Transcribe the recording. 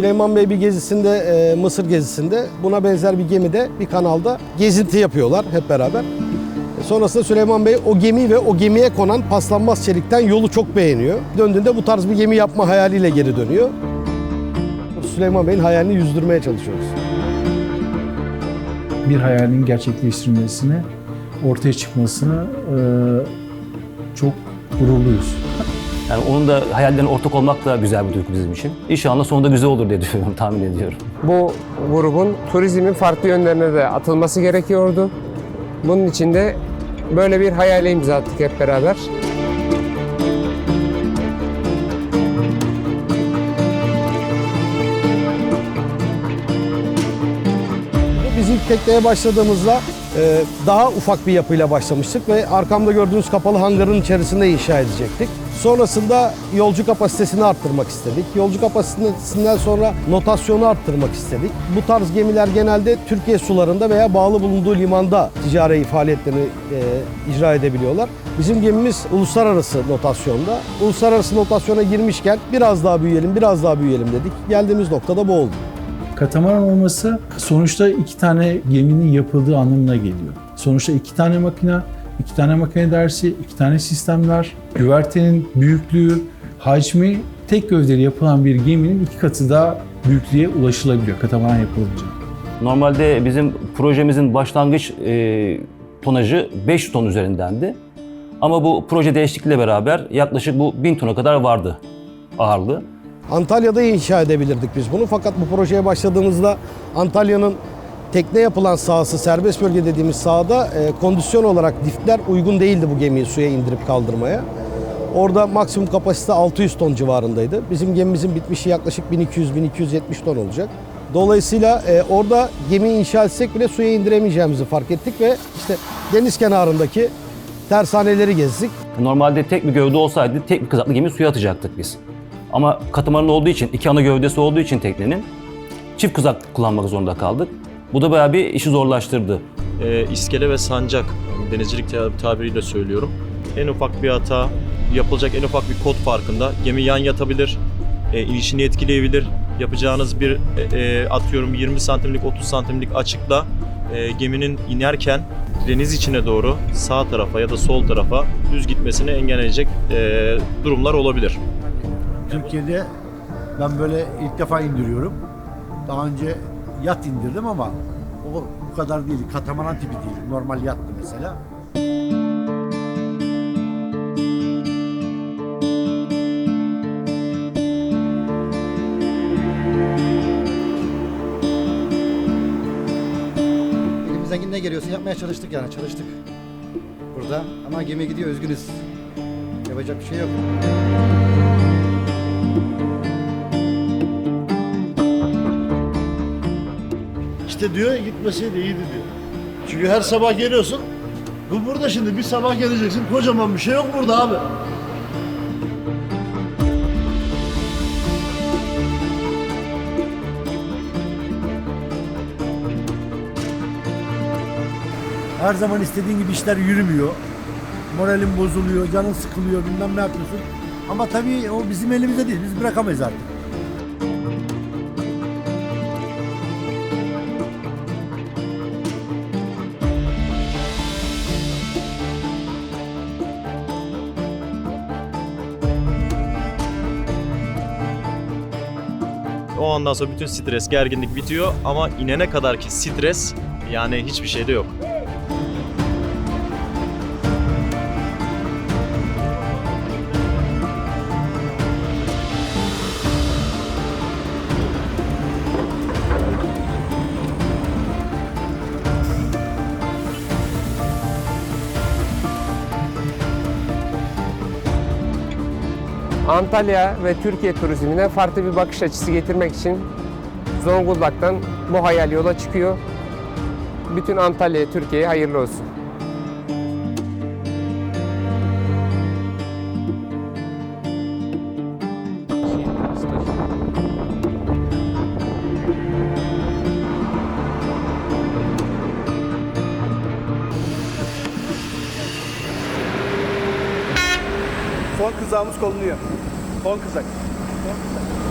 Süleyman Bey bir gezisinde, e, Mısır gezisinde buna benzer bir gemide, bir kanalda gezinti yapıyorlar hep beraber. E, Sonrasında Süleyman Bey o gemi ve o gemiye konan paslanmaz çelikten yolu çok beğeniyor. Döndüğünde bu tarz bir gemi yapma hayaliyle geri dönüyor. Süleyman Bey'in hayalini yüzdürmeye çalışıyoruz. bir hayalin gerçekleştirilmesine, ortaya çıkmasına e, çok gururluyuz. Yani onun da hayallerine ortak olmak da güzel bir duygu bizim için. İnşallah sonunda güzel olur diye düşünüyorum, tahmin ediyorum. Bu grubun turizmin farklı yönlerine de atılması gerekiyordu. Bunun için de böyle bir hayale imza attık hep beraber. Biz ilk tekneye başladığımızda e, daha ufak bir yapıyla başlamıştık ve arkamda gördüğünüz kapalı hangarın içerisinde inşa edecektik. Sonrasında yolcu kapasitesini arttırmak istedik. Yolcu kapasitesinden sonra notasyonu arttırmak istedik. Bu tarz gemiler genelde Türkiye sularında veya bağlı bulunduğu limanda ticari faaliyetlerini e, icra edebiliyorlar. Bizim gemimiz uluslararası notasyonda. Uluslararası notasyona girmişken biraz daha büyüyelim, biraz daha büyüyelim dedik. Geldiğimiz noktada bu oldu. Katamaran olması sonuçta iki tane geminin yapıldığı anlamına geliyor. Sonuçta iki tane makine, iki tane makine dersi, iki tane sistemler, güvertenin büyüklüğü, hacmi tek gövdeli yapılan bir geminin iki katı daha büyüklüğe ulaşılabiliyor katamaran yapılınca. Normalde bizim projemizin başlangıç e, tonajı 5 ton üzerindendi. Ama bu proje değişikliğiyle beraber yaklaşık bu 1000 tona kadar vardı ağırlığı. Antalya'da inşa edebilirdik biz bunu. Fakat bu projeye başladığımızda Antalya'nın tekne yapılan sahası, serbest bölge dediğimiz sahada e, kondisyon olarak liftler uygun değildi bu gemiyi suya indirip kaldırmaya. Orada maksimum kapasite 600 ton civarındaydı. Bizim gemimizin bitmişi yaklaşık 1200-1270 ton olacak. Dolayısıyla e, orada gemiyi inşa etsek bile suya indiremeyeceğimizi fark ettik ve işte deniz kenarındaki tersaneleri gezdik. Normalde tek bir gövde olsaydı tek bir kızaklı gemi suya atacaktık biz. Ama katamaran olduğu için, iki ana gövdesi olduğu için teknenin çift kızak kullanmak zorunda kaldık. Bu da bayağı bir işi zorlaştırdı. e, iskele ve sancak denizcilik tab- tabiriyle söylüyorum. En ufak bir hata, yapılacak en ufak bir kod farkında gemi yan yatabilir, e, inişini etkileyebilir. Yapacağınız bir e, e, atıyorum 20 santimlik 30 santimlik açıkla e, geminin inerken deniz içine doğru sağ tarafa ya da sol tarafa düz gitmesini engelleyecek e, durumlar olabilir. Türkiye'de ben böyle ilk defa indiriyorum. Daha önce yat indirdim ama o bu kadar değil. Katamaran tipi değil. Normal yattı mesela. Elimizden ne geliyorsa yapmaya çalıştık yani çalıştık burada ama gemi gidiyor üzgünüz. Yapacak bir şey yok. İşte diyor gitmeseydi iyiydi diyor. Çünkü her sabah geliyorsun. Bu burada şimdi bir sabah geleceksin. Kocaman bir şey yok burada abi. Her zaman istediğin gibi işler yürümüyor. Moralin bozuluyor, canın sıkılıyor, bilmem ne yapıyorsun. Ama tabii o bizim elimizde değil, biz bırakamayız artık. O andan sonra bütün stres, gerginlik bitiyor ama inene kadar ki stres yani hiçbir şeyde yok. Antalya ve Türkiye turizmine farklı bir bakış açısı getirmek için Zonguldak'tan bu hayal yola çıkıyor. Bütün Antalya'ya, Türkiye'ye hayırlı olsun. Son kızağımız konuluyor. Son kızak. Son kızak.